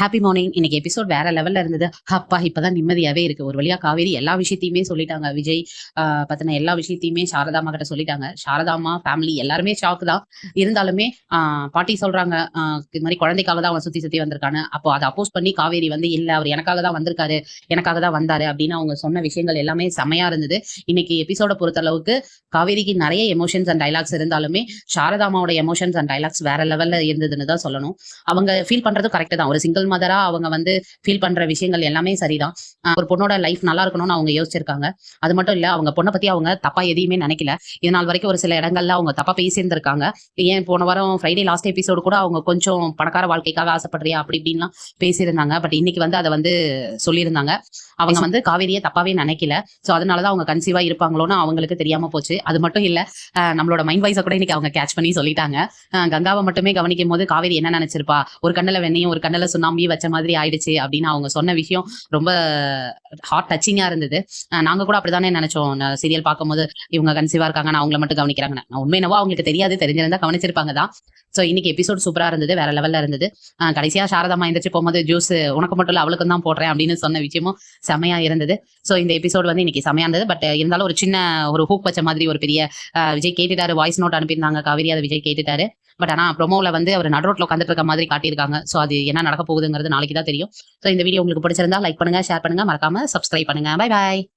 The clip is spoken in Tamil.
ஹாப்பி மார்னிங் இன்னைக்கு எபிசோட் வேற லெவல்ல இருந்தது. அப்பா இப்பதான் நிம்மதியாவே இருக்கு. ஒரு வழியா காவேரி எல்லா விஷயத்தையுமே சொல்லிட்டாங்க. விஜய் ஆஹ் பத்தின எல்லா விஷயத்தையுமே சாரதாமா கிட்ட சொல்லிட்டாங்க. சாரதாமா ஃபேமிலி எல்லாருமே ஷாக் தான். இருந்தாலுமே ஆஹ் பாட்டி சொல்றாங்க இது மாதிரி குழந்தைக்காக தான் அவன் சுத்தி சுத்தி வந்திருக்கானு அப்போ அதை அப்போஸ் பண்ணி காவேரி வந்து இல்ல அவர் எனக்காக தான் வந்திருக்காரு. எனக்காக தான் வந்தாரு. அப்படின்னு அவங்க சொன்ன விஷயங்கள் எல்லாமே செமையா இருந்தது. இன்னைக்கு எபிசோட பொறுத்த அளவுக்கு காவேரிக்கு நிறைய எமோஷன்ஸ் அண்ட் டைலாக்ஸ் இருந்தாலுமே சாரதாமாவோட எமோஷன்ஸ் அண்ட் டைலாக்ஸ் வேற லெவல்ல இருந்ததுன்னு தான் சொல்லணும். அவங்க ஃபீல் பண்றது கரெக்ட் தான். ஒரு சிங்கிள் மதரா அவங்க வந்து ஃபீல் பண்ற விஷயங்கள் எல்லாமே சரிதான். ஒரு பொண்ணோட லைஃப் நல்லா இருக்கணும்னு அவங்க யோசிச்சிருக்காங்க. அது மட்டும் இல்ல அவங்க பொண்ணை பத்தி அவங்க தப்பா எதையுமே நினைக்கல. இது நாள் வரைக்கும் ஒரு சில இடங்கள்ல அவங்க தப்பா பேசியிருந்திருக்காங்க. ஏன் போன வாரம் ஃப்ரைடே லாஸ்ட் எபிசோடு கூட அவங்க கொஞ்சம் பணக்கார வாழ்க்கைக்காக ஆசைப்படுறியா அப்படி இப்படின்லாம் பேசியிருந்தாங்க. பட் இன்னைக்கு வந்து அதை வந்து சொல்லியிருந்தாங்க. அவங்க வந்து காவேரியை தப்பாவே நினைக்கல. சோ அதனாலதான் அவங்க கன்சீவா இருப்பாங்களோன்னு அவங்களுக்கு தெரியாம போச்சு. அது மட்டும் இல்ல நம்மளோட மைண்ட் வைஸை கூட இன்னைக்கு அவங்க கேட்ச் பண்ணி சொல்லிட்டாங்க. கங்காவை மட்டுமே கவனிக்கும் போது காவேரி என்ன நினைச்சிருப்பா? ஒரு கண்ணுல வெண்ணையும் ஒரு கண்ணுல சுண்ணாம்பி வச்ச மாதிரி ஆயிடுச்சு அப்படின்னு அவங்க சொன்ன விஷயம் ரொம்ப ஹார்ட் டச்சிங்கா இருந்தது. ஆஹ் நாங்க கூட அப்படிதானே நினைச்சோம். சீரியல் பார்க்கும்போது இவங்க கன்சீவா இருக்காங்க நான் அவங்கள மட்டும் கவனிக்கிறாங்க. நான் உண்மை என்னவோ அவங்களுக்கு தெரியாது தெரிஞ்சிருந்தா கவனிச்சிருப்பாங்க தான். சோ இன்னைக்கு எபிசோட் சூப்பரா இருந்தது வேற லெவல்ல இருந்தது. ஆஹ் கடைசியா சாரதாமா எந்திரிச்சு போகும்போது ஜூஸ் உனக்கு மட்டும் இல்ல அவளுக்கும் தான் போடுறேன் அப்படின்னு சொன்ன விஷயமும் செமையா இருந்தது. சோ இந்த எபிசோட் வந்து இன்னைக்கு செமையா இருந்தது. பட் இருந்தாலும் ஒரு சின்ன ஒரு ஹூக் வச்ச மாதிரி ஒரு பெரிய விஜய் கேட்டுட்டாரு. வாய்ஸ் நோட் அனுப்பியிருந்தாங்க. காவேரி அதை விஜய் கேட்டுட்டாரு. பட் ஆனா ப்ரொமோவில் வந்து அவர் நடுரோட்ல உட்காந்துட்டு இருக்க மாதிரி காட்டியிருக்காங்க. சோ அது என்ன நடக்க போகுதுங்கிறது நாளைக்கு தான் தெரியும். சோ இந்த வீடியோ உங்களுக்கு பிடிச்சிருந்தா லைக் பண்ணுங்க ஷேர் பண்ணுங்க. மறக்காம சப்ஸ்கிரைப் பண்ணுங்க. Bye bye